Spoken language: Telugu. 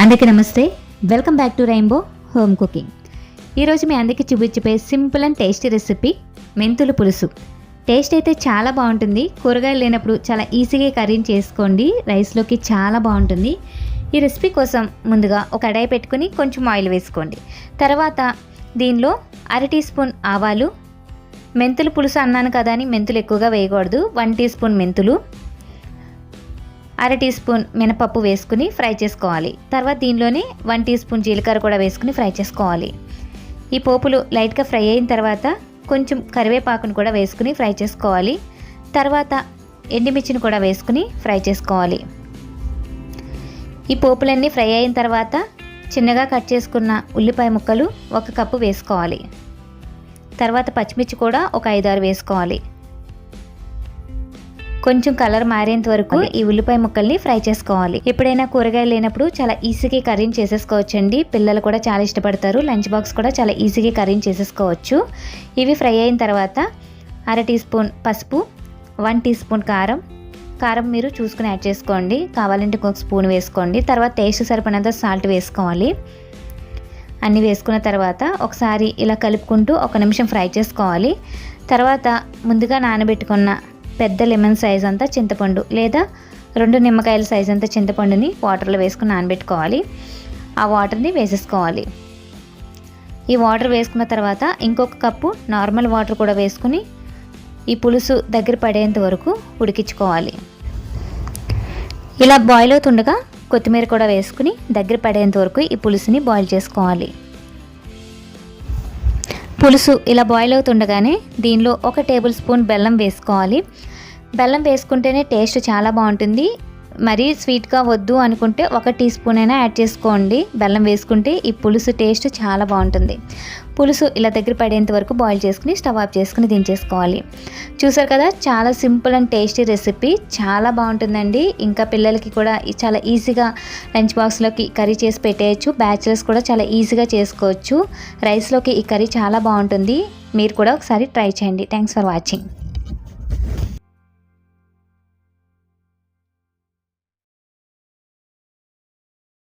అందరికీ నమస్తే. Welcome back to Rainbow Home Cooking ఈరోజు మీ అందరికీ చూపించిపోయే సింపుల్ అండ్ టేస్టీ రెసిపీ మెంతులు పులుసు. టేస్ట్ అయితే చాలా బాగుంటుంది. కూరగాయలు లేనప్పుడు చాలా ఈజీగా కర్రీని చేసుకోండి. రైస్లోకి చాలా బాగుంటుంది. ఈ రెసిపీ కోసం ముందుగా ఒక కడాయి పెట్టుకుని కొంచెం ఆయిల్ వేసుకోండి. తర్వాత దీనిలో అర టీ స్పూన్ ఆవాలు. మెంతులు పులుసు అన్నాను కదా అని మెంతులు ఎక్కువగా వేయకూడదు. వన్ టీ స్పూన్ మెంతులు. అర టీ స్పూన్ మినపప్పు వేసుకుని ఫ్రై చేసుకోవాలి. తర్వాత దీనిలోనే వన్ టీ స్పూన్ జీలకర్ర కూడా వేసుకుని ఫ్రై చేసుకోవాలి. ఈ పోపులు లైట్గా ఫ్రై అయిన తర్వాత కొంచెం కరివేపాకును కూడా వేసుకుని ఫ్రై చేసుకోవాలి. తర్వాత ఎండుమిర్చిని కూడా వేసుకుని ఫ్రై చేసుకోవాలి. ఈ పోపులన్నీ ఫ్రై అయిన తర్వాత చిన్నగా కట్ చేసుకున్న ఉల్లిపాయ ముక్కలు ఒక కప్పు వేసుకోవాలి. తర్వాత పచ్చిమిర్చి కూడా ఒక ఐదారు వేసుకోవాలి. కొంచెం కలర్ మారేంత వరకు ఈ ఉల్లిపాయ ముక్కల్ని ఫ్రై చేసుకోవాలి. ఎప్పుడైనా కూరగాయలు లేనప్పుడు చాలా ఈజీగా కర్రీని చేసేసుకోవచ్చండి. పిల్లలు కూడా చాలా ఇష్టపడతారు. లంచ్ బాక్స్ కూడా చాలా ఈజీగా కర్రీని చేసేసుకోవచ్చు. ఇవి ఫ్రై అయిన తర్వాత అర టీ స్పూన్ పసుపు వన్ టీ స్పూన్ కారం. కారం మీరు చూసుకుని యాడ్ చేసుకోండి. కావాలంటే ఒక స్పూన్ వేసుకోండి. తర్వాత టేస్ట్ సరిపడినంత సాల్ట్ వేసుకోవాలి. అన్నీ వేసుకున్న తర్వాత ఒకసారి ఇలా కలుపుకుంటూ ఒక నిమిషం ఫ్రై చేసుకోవాలి. తర్వాత ముందుగా నానబెట్టుకున్న పెద్ద లెమన్ సైజ్ అంతా చింతపండు లేదా రెండు నిమ్మకాయల సైజ్ అంతా చింతపండుని వాటర్లో వేసుకుని నానబెట్టుకోవాలి. ఆ వాటర్ని వేసేసుకోవాలి. ఈ వాటర్ వేసుకున్న తర్వాత ఇంకొక కప్పు నార్మల్ వాటర్ కూడా వేసుకుని ఈ పులుసు దగ్గర పడేంత వరకు ఉడికించుకోవాలి. ఇలా బాయిల్ అవుతుండగా కొత్తిమీర కూడా వేసుకుని దగ్గర పడేంత వరకు ఈ పులుసుని బాయిల్ చేసుకోవాలి. పులుసు ఇలా బాయిల్ అవుతుండగానే దీనిలో ఒక టేబుల్ స్పూన్ బెల్లం వేసుకోవాలి. బెల్లం వేసుకుంటేనే టేస్ట్ చాలా బాగుంటుంది. మరీ స్వీట్గా వద్దు అనుకుంటే ఒక టీ స్పూన్ అయినా యాడ్ చేసుకోండి. బెల్లం వేసుకుంటే ఈ పులుసు టేస్ట్ చాలా బాగుంటుంది. పులుసు ఇలా దగ్గర పడేంత వరకు బాయిల్ చేసుకుని స్టవ్ ఆఫ్ చేసుకుని దించేసుకోవాలి. చూసారు కదా చాలా సింపుల్ అండ్ టేస్టీ రెసిపీ. చాలా బాగుంటుందండి. ఇంకా పిల్లలకి కూడా చాలా ఈజీగా లంచ్ బాక్స్లోకి కర్రీ చేసి పెట్టేయచ్చు. బ్యాచిలర్స్ కూడా చాలా ఈజీగా చేసుకోవచ్చు. రైస్లోకి ఈ కర్రీ చాలా బాగుంటుంది. మీరు కూడా ఒకసారి ట్రై చేయండి. Thanks for watching.